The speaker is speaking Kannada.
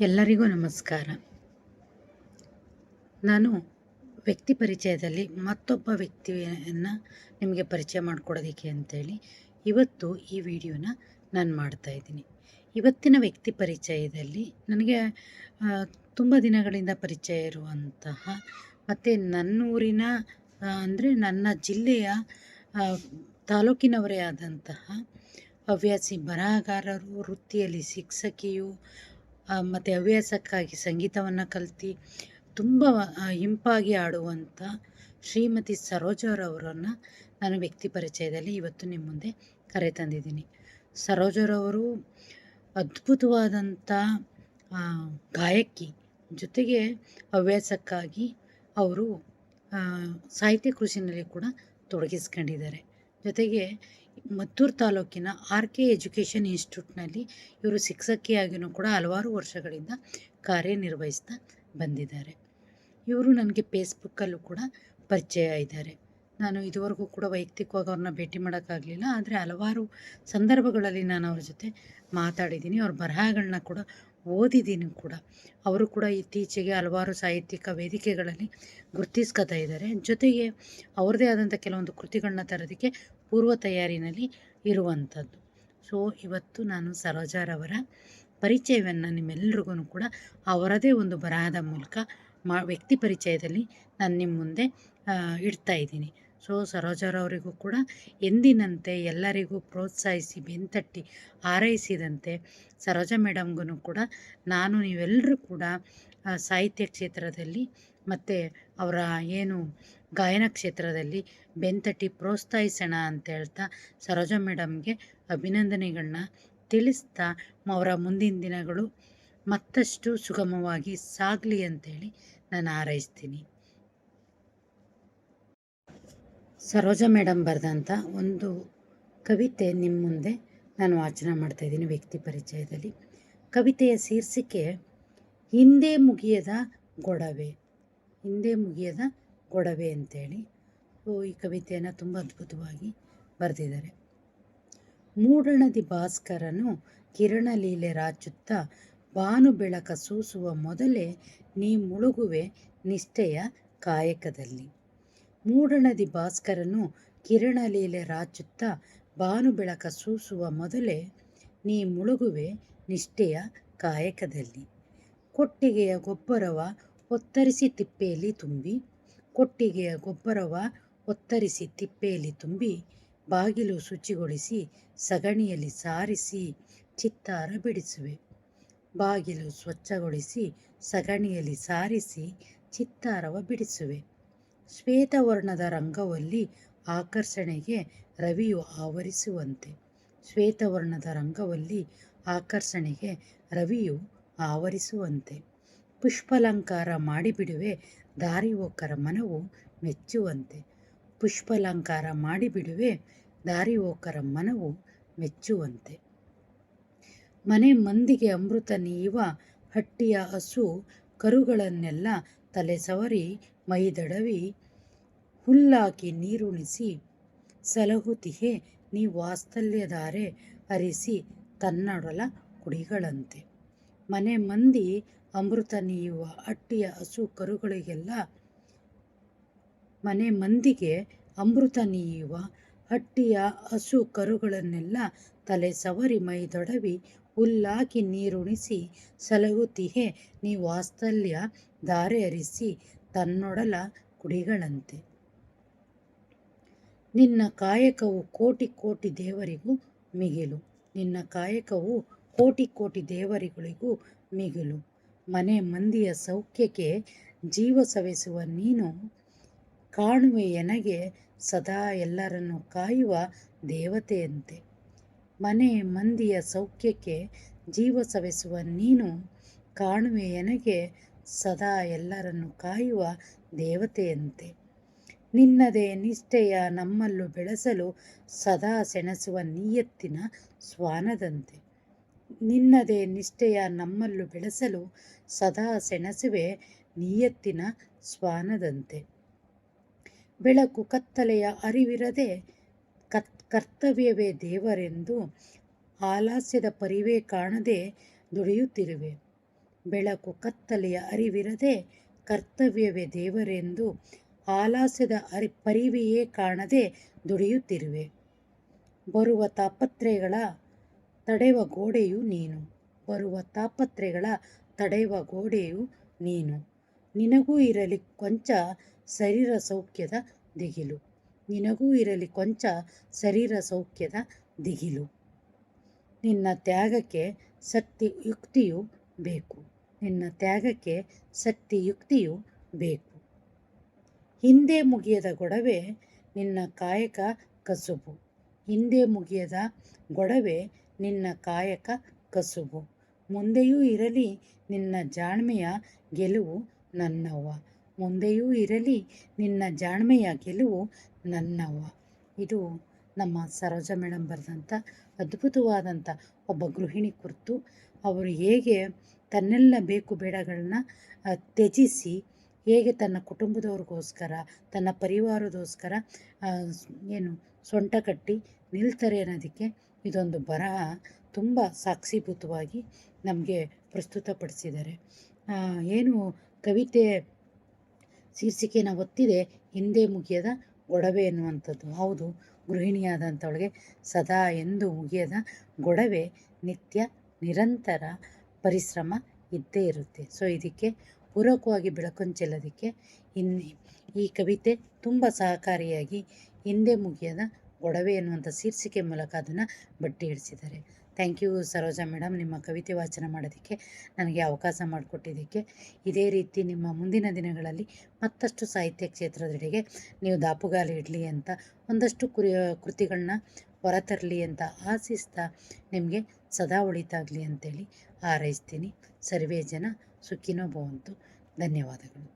ಎಲ್ಲರಿಗೂ ನಮಸ್ಕಾರ. ನಾನು ವ್ಯಕ್ತಿ ಪರಿಚಯದಲ್ಲಿ ಮತ್ತೊಬ್ಬ ವ್ಯಕ್ತಿಯನ್ನು ನಿಮಗೆ ಪರಿಚಯ ಮಾಡಿಕೊಡೋದಕ್ಕೆ ಅಂತೇಳಿ ಇವತ್ತು ಈ ವಿಡಿಯೋನ ನಾನು ಮಾಡ್ತಾ ಇದ್ದೀನಿ. ಇವತ್ತಿನ ವ್ಯಕ್ತಿ ಪರಿಚಯದಲ್ಲಿ ನನಗೆ ತುಂಬ ದಿನಗಳಿಂದ ಪರಿಚಯ ಇರುವಂತಹ ಮತ್ತು ನನ್ನೂರಿನ ಅಂದರೆ ನನ್ನ ಜಿಲ್ಲೆಯ ತಾಲೂಕಿನವರೇ ಆದಂತಹ ಹವ್ಯಾಸಿ ಬರಹಗಾರರು, ವೃತ್ತಿಯಲ್ಲಿ ಶಿಕ್ಷಕಿಯು ಮತ್ತು ಹವ್ಯಾಸಕ್ಕಾಗಿ ಸಂಗೀತವನ್ನು ಕಲ್ತು ತುಂಬ ಇಂಪಾಗಿ ಆಡುವಂಥ ಶ್ರೀಮತಿ ಸರೋಜರವರನ್ನು ನಾನು ವ್ಯಕ್ತಿ ಪರಿಚಯದಲ್ಲಿ ಇವತ್ತು ನಿಮ್ಮ ಮುಂದೆ ಕರೆ ತಂದಿದ್ದೀನಿ ಸರೋಜರವರು ಅದ್ಭುತವಾದಂಥ ಗಾಯಕಿ ಜೊತೆಗೆ ಹವ್ಯಾಸಕ್ಕಾಗಿ ಅವರು ಸಾಹಿತ್ಯ ಕೃಷಿನಲ್ಲಿ ಕೂಡ ತೊಡಗಿಸ್ಕೊಂಡಿದ್ದಾರೆ. ಜೊತೆಗೆ ಮದ್ದೂರು ತಾಲೂಕಿನ ಆರ್ ಕೆ ಎಜುಕೇಷನ್ ಇನ್ಸ್ಟಿಟ್ಯೂಟ್ನಲ್ಲಿ ಇವರು ಶಿಕ್ಷಕಿಯಾಗಿಯೂ ಕೂಡ ಹಲವಾರು ವರ್ಷಗಳಿಂದ ಕಾರ್ಯನಿರ್ವಹಿಸ್ತಾ ಬಂದಿದ್ದಾರೆ. ಇವರು ನನಗೆ ಫೇಸ್ಬುಕ್ಕಲ್ಲೂ ಕೂಡ ಪರಿಚಯ ಇದ್ದಾರೆ. ನಾನು ಇದುವರೆಗೂ ಕೂಡ ವೈಯಕ್ತಿಕವಾಗಿ ಅವ್ರನ್ನ ಭೇಟಿ ಮಾಡೋಕ್ಕಾಗಲಿಲ್ಲ, ಆದರೆ ಹಲವಾರು ಸಂದರ್ಭಗಳಲ್ಲಿ ನಾನು ಅವ್ರ ಜೊತೆ ಮಾತಾಡಿದ್ದೀನಿ. ಅವ್ರ ಬರಹಗಳನ್ನ ಕೂಡ ಓದಿದ್ದೀನಿ ಕೂಡ. ಅವರು ಕೂಡ ಇತ್ತೀಚೆಗೆ ಹಲವಾರು ಸಾಹಿತ್ಯಿಕ ವೇದಿಕೆಗಳಲ್ಲಿ ಗುರ್ತಿಸ್ಕೊತಾ ಇದ್ದಾರೆ. ಜೊತೆಗೆ ಅವ್ರದ್ದೇ ಆದಂಥ ಕೆಲವೊಂದು ಕೃತಿಗಳನ್ನ ತರೋದಕ್ಕೆ ಪೂರ್ವ ತಯಾರಿನಲ್ಲಿ ಇರುವಂಥದ್ದು. ಸೊ ಇವತ್ತು ನಾನು ಸರೋಜಾರವರ ಪರಿಚಯವನ್ನು ನಿಮ್ಮೆಲ್ರಿಗೂ ಕೂಡ ಅವರದೇ ಒಂದು ಬರಹದ ಮೂಲಕ ಮಾ, ವ್ಯಕ್ತಿ ಪರಿಚಯದಲ್ಲಿ ನಾನು ನಿಮ್ಮ ಮುಂದೆ ಇಡ್ತಾ ಇದ್ದೀನಿ. ಸೊ ಸರೋಜರವರಿಗೂ ಕೂಡ ಎಂದಿನಂತೆ ಎಲ್ಲರಿಗೂ ಪ್ರೋತ್ಸಾಹಿಸಿ, ಬೆಂತಟ್ಟಿ ಹಾರೈಸಿದಂತೆ ಸರೋಜ ಮೇಡಮ್ಗೂ ಕೂಡ ನಾನು ನೀವೆಲ್ಲರೂ ಕೂಡ ಸಾಹಿತ್ಯ ಕ್ಷೇತ್ರದಲ್ಲಿ ಮತ್ತು ಅವರ ಏನು ಗಾಯನ ಕ್ಷೇತ್ರದಲ್ಲಿ ಬೆಂತಟ್ಟಿ ಪ್ರೋತ್ಸಾಹಿಸೋಣ ಅಂತ ಹೇಳ್ತಾ ಸರೋಜ ಮೇಡಮ್ಗೆ ಅಭಿನಂದನೆಗಳನ್ನ ತಿಳಿಸ್ತಾ ಅವರ ಮುಂದಿನ ದಿನಗಳು ಮತ್ತಷ್ಟು ಸುಗಮವಾಗಿ ಸಾಗಲಿ ಅಂತೇಳಿ ನಾನು ಹಾರೈಸ್ತೀನಿ. ಸರೋಜ ಮೇಡಮ್ ಬರೆದಂಥ ಒಂದು ಕವಿತೆ ನಿಮ್ಮ ಮುಂದೆ ನಾನು ವಾಚನ ಮಾಡ್ತಾಯಿದ್ದೀನಿ ವ್ಯಕ್ತಿ ಪರಿಚಯದಲ್ಲಿ. ಕವಿತೆಯ ಶೀರ್ಷಿಕೆ, ಹಿಂದೆ ಮುಗಿಯದ ಗೊಡವೆ. ಹಿಂದೆ ಮುಗಿಯದ ಗೊಡವೆ ಅಂತೇಳಿ ಈ ಕವಿತೆಯನ್ನು ತುಂಬ ಅದ್ಭುತವಾಗಿ ಬರೆದಿದ್ದಾರೆ. ಮೂಡಣದಿ ಭಾಸ್ಕರನು ಕಿರಣಲೀಲೆ ರಾಚುತ್ತಾ ಭಾನು ಬೆಳಕ ಸೂಸುವ ಮೊದಲೇ ನೀ ಮುಳುಗುವೆ ನಿಷ್ಠೆಯ ಕಾಯಕದಲ್ಲಿ ಮೂಡಣದಿ ಭಾಸ್ಕರನು ಕಿರಣಲೀಲೆ ರಾಚುತ್ತ ಭಾನು ಬೆಳಕ ಸೂಸುವ ಮೊದಲೇ ನೀ ಮುಳುಗುವೆ ನಿಷ್ಠೆಯ ಕಾಯಕದಲ್ಲಿ ಕೊಟ್ಟಿಗೆಯ ಗೊಬ್ಬರವ ಒತ್ತರಿಸಿ ತಿಪ್ಪೆಯಲ್ಲಿ ತುಂಬಿ ಕೊಟ್ಟಿಗೆಯ ಗೊಬ್ಬರವ ಒತ್ತರಿಸಿ ತಿಪ್ಪೆಯಲ್ಲಿ ತುಂಬಿ ಬಾಗಿಲು ಶುಚಿಗೊಳಿಸಿ ಸಗಣಿಯಲ್ಲಿ ಸಾರಿಸಿ ಚಿತ್ತಾರ ಬಿಡಿಸುವೆ. ಬಾಗಿಲು ಸ್ವಚ್ಛಗೊಳಿಸಿ ಸಗಣಿಯಲ್ಲಿ ಸಾರಿಸಿ ಚಿತ್ತಾರವ ಬಿಡಿಸುವೆ. ಶ್ವೇತವರ್ಣದ ರಂಗವಲ್ಲಿ ಆಕರ್ಷಣೆಗೆ ರವಿಯು ಆವರಿಸುವಂತೆ. ಶ್ವೇತವರ್ಣದ ರಂಗವಲ್ಲಿ ಆಕರ್ಷಣೆಗೆ ರವಿಯು ಆವರಿಸುವಂತೆ. ಪುಷ್ಪಲಂಕಾರ ಮಾಡಿಬಿಡುವೆ. ದಾರಿ ಹೋಕರ ಮನವು ಮೆಚ್ಚುವಂತೆ. ಪುಷ್ಪಲಂಕಾರ ಮಾಡಿಬಿಡುವೆ. ದಾರಿ ಹೋಕರ ಮನವು ಮೆಚ್ಚುವಂತೆ. ಮನೆ ಮಂದಿಗೆ ಅಮೃತ ನೀಯುವ ಹಟ್ಟಿಯ ಹಸು ಕರುಗಳನ್ನೆಲ್ಲ ತಲೆ ಸವರಿ ಮೈದಡವಿ. ಹುಲ್ಲಾಕಿ ನೀರುಣಿಸಿ ಸಲಹುತಿಹೆ. ನೀ ವಾತ್ಸಲ್ಯಧಾರೆ ಹರಿಸಿ ತನ್ನಡಲ ಕುಡಿಗಳಂತೆ. ಮನೆ ಮಂದಿ ಅಮೃತ ನೀಯುವ ಅಟ್ಟಿಯ ಹಸು ಕರುಗಳಿಗೆಲ್ಲ ಮನೆ ಮಂದಿಗೆ ಅಮೃತ ನೀಯುವ ಹಟ್ಟಿಯ ಹಸು ಕರುಗಳನ್ನೆಲ್ಲ ತಲೆ ಸವರಿ ಮೈದೊಡವಿ ಹುಲ್ಲಾಕಿ ನೀರುಣಿಸಿ ಸಲಹುತಿಹೆ ನೀ ವಾಸ್ತಲ್ಯ ಧಾರೆ ಹರಿಸಿ ತನ್ನೊಡಲ ಕುಡಿಗಳಂತೆ. ನಿನ್ನ ಕಾಯಕವು ಕೋಟಿ ಕೋಟಿ ದೇವರಿಗೂ ಮಿಗಿಲು. ನಿನ್ನ ಕಾಯಕವು ಕೋಟಿ ಕೋಟಿ ದೇವರಿಗಳಿಗೂ ಮಿಗಿಲು. ಮನೆ ಮಂದಿಯ ಸೌಖ್ಯಕ್ಕೆ ಜೀವ ಸವೆಸುವ ನೀನು ಕಾಣುವೆ ಎನಗೆ ಸದಾ ಎಲ್ಲರನ್ನು ಕಾಯುವ ದೇವತೆಯಂತೆ. ಮನೆ ಮಂದಿಯ ಸೌಖ್ಯಕ್ಕೆ ಜೀವ ಸವೆಸುವ ನೀನು ಕಾಣುವೆ ಎನಗೆ ಸದಾ ಎಲ್ಲರನ್ನು ಕಾಯುವ ದೇವತೆಯಂತೆ. ನಿನ್ನದೇ ನಿಷ್ಠೆಯ ನಮ್ಮಲ್ಲೂ ಬೆಳೆಸಲು ಸದಾ ಸೆಣಸುವ ನೀಯತ್ತಿನ ಶ್ವಾನದಂತೆ. ನಿನ್ನದೇ ನಿಷ್ಠೆಯ ನಮ್ಮಲ್ಲೂ ಬೆಳೆಸಲು ಸದಾ ಸೆಣಸುವೆ ನಿಯತ್ತಿನ ಸ್ವಾನದಂತೆ ಬೆಳಕು ಕತ್ತಲೆಯ ಅರಿವಿರದೆ ಕತ್, ಕರ್ತವ್ಯವೇ ದೇವರೆಂದು ಆಲಾಸ್ಯದ ಪರಿವೇ ಕಾಣದೆ ದುಡಿಯುತ್ತಿರುವೆ. ಬೆಳಕು ಕತ್ತಲೆಯ ಅರಿವಿರದೆ ಕರ್ತವ್ಯವೇ ದೇವರೆಂದು ಆಲಾಸ್ಯದ ಅರಿ, ಪರಿವೆಯೇ ಕಾಣದೆ ದುಡಿಯುತ್ತಿರುವೆ. ಬರುವ ತಾಪತ್ರೆಗಳ ತಡೆವ ಗೋಡೆಯು ನೀನು. ಬರುವ ತಾಪತ್ರೆಗಳ ತಡೆಯುವ ಗೋಡೆಯು ನೀನು. ನಿನಗೂ ಇರಲಿ ಕೊಂಚ ಶರೀರ ಸೌಖ್ಯದ ದಿಗಿಲು. ನಿನಗೂ ಇರಲಿ ಕೊಂಚ ಶರೀರ ಸೌಖ್ಯದ ದಿಗಿಲು. ನಿನ್ನ ತ್ಯಾಗಕ್ಕೆ ಶಕ್ತಿ ಯುಕ್ತಿಯು ಬೇಕು. ನಿನ್ನ ತ್ಯಾಗಕ್ಕೆ ಶಕ್ತಿ ಯುಕ್ತಿಯು ಬೇಕು. ಹಿಂದೆ ಮುಗಿಯದ ಗೊಡವೆ ನಿನ್ನ ಕಾಯಕ ಕಸುಬು. ಹಿಂದೆ ಮುಗಿಯದ ಗೊಡವೆ ನಿನ್ನ ಕಾಯಕ ಕಸುಬು. ಮುಂದೆಯೂ ಇರಲಿ ನಿನ್ನ ಜಾಣ್ಮೆಯ ಗೆಲುವು ನನ್ನವ್ವ. ಮುಂದೆಯೂ ಇರಲಿ ನಿನ್ನ ಜಾಣ್ಮೆಯ ಗೆಲುವು ನನ್ನವ್ವ. ಇದು ನಮ್ಮ ಸರೋಜ ಮೇಡಮ್ ಬರೆದಂಥ ಅದ್ಭುತವಾದಂಥ ಒಬ್ಬ ಗೃಹಿಣಿ ಕುರಿತು. ಅವರು ಹೇಗೆ ತನ್ನೆಲ್ಲ ಬೇಕು ಬೇಡಗಳನ್ನ ತ್ಯಜಿಸಿ, ಹೇಗೆ ತನ್ನ ಕುಟುಂಬದವ್ರಿಗೋಸ್ಕರ, ತನ್ನ ಪರಿವಾರದೋಸ್ಕರ ಏನು ಸೊಂಟ ಕಟ್ಟಿ ನಿಲ್ತಾರೆ ಅನ್ನೋದಕ್ಕೆ ಇದೊಂದು ಬರಹ ತುಂಬ ಸಾಕ್ಷೀಭೂತವಾಗಿ ನಮಗೆ ಪ್ರಸ್ತುತಪಡಿಸಿದ್ದಾರೆ. ಏನು ಕವಿತೆ ಶೀರ್ಷಿಕೆನ ಒತ್ತಿದೆ, ಹಿಂದೆ ಮುಗಿಯದ ಗೊಡವೆ ಎನ್ನುವಂಥದ್ದು. ಹೌದು ಗೃಹಿಣಿಯಾದಂಥವಳಿಗೆ ಸದಾ ಎಂದು ಮುಗಿಯದ ಗೊಡವೆ ನಿತ್ಯ ನಿರಂತರ ಪರಿಶ್ರಮ ಇದ್ದೇ ಇರುತ್ತೆ. ಸೊ, ಇದಕ್ಕೆ ಪೂರಕವಾಗಿ ಬೆಳಕನ್ನು ಚೆಲ್ಲೋದಕ್ಕೆ ಇನ್ನು ಈ ಕವಿತೆ ತುಂಬ ಸಹಕಾರಿಯಾಗಿ ಹಿಂದೆ ಮುಗಿಯದ ಗೊಡವೆ ಎನ್ನುವಂಥ ಶೀರ್ಷಿಕೆ ಮೂಲಕ ಅದನ್ನು ಬಟ್ಟಿ ಇಡಿಸಿದ್ದಾರೆ. ಥ್ಯಾಂಕ್ ಯು ಸರೋಜಾ ಮೇಡಮ್ ನಿಮ್ಮ ಕವಿತೆ ವಾಚನ ಮಾಡೋದಕ್ಕೆ ನನಗೆ ಅವಕಾಶ ಮಾಡಿಕೊಟ್ಟಿದ್ದಕ್ಕೆ. ಇದೇ ರೀತಿ ನಿಮ್ಮ ಮುಂದಿನ ದಿನಗಳಲ್ಲಿ ಮತ್ತಷ್ಟು ಸಾಹಿತ್ಯ ಕ್ಷೇತ್ರದೆಡೆಗೆ ನೀವು ದಾಪುಗಾಲು ಇಡಲಿ ಅಂತ ಒಂದಷ್ಟು ಕುರಿ, ಕೃತಿಗಳನ್ನ ಹೊರತರಲಿ ಅಂತ ಆಶಿಸ್ತಾ ನಿಮಗೆ ಸದಾ ಒಳಿತಾಗಲಿ ಅಂತೇಳಿ ಹಾರೈಸ್ತೀನಿ. ಸರ್ವೇ ಜನ ಸುಖಿನೋ ಭವಂತು. ಧನ್ಯವಾದಗಳು.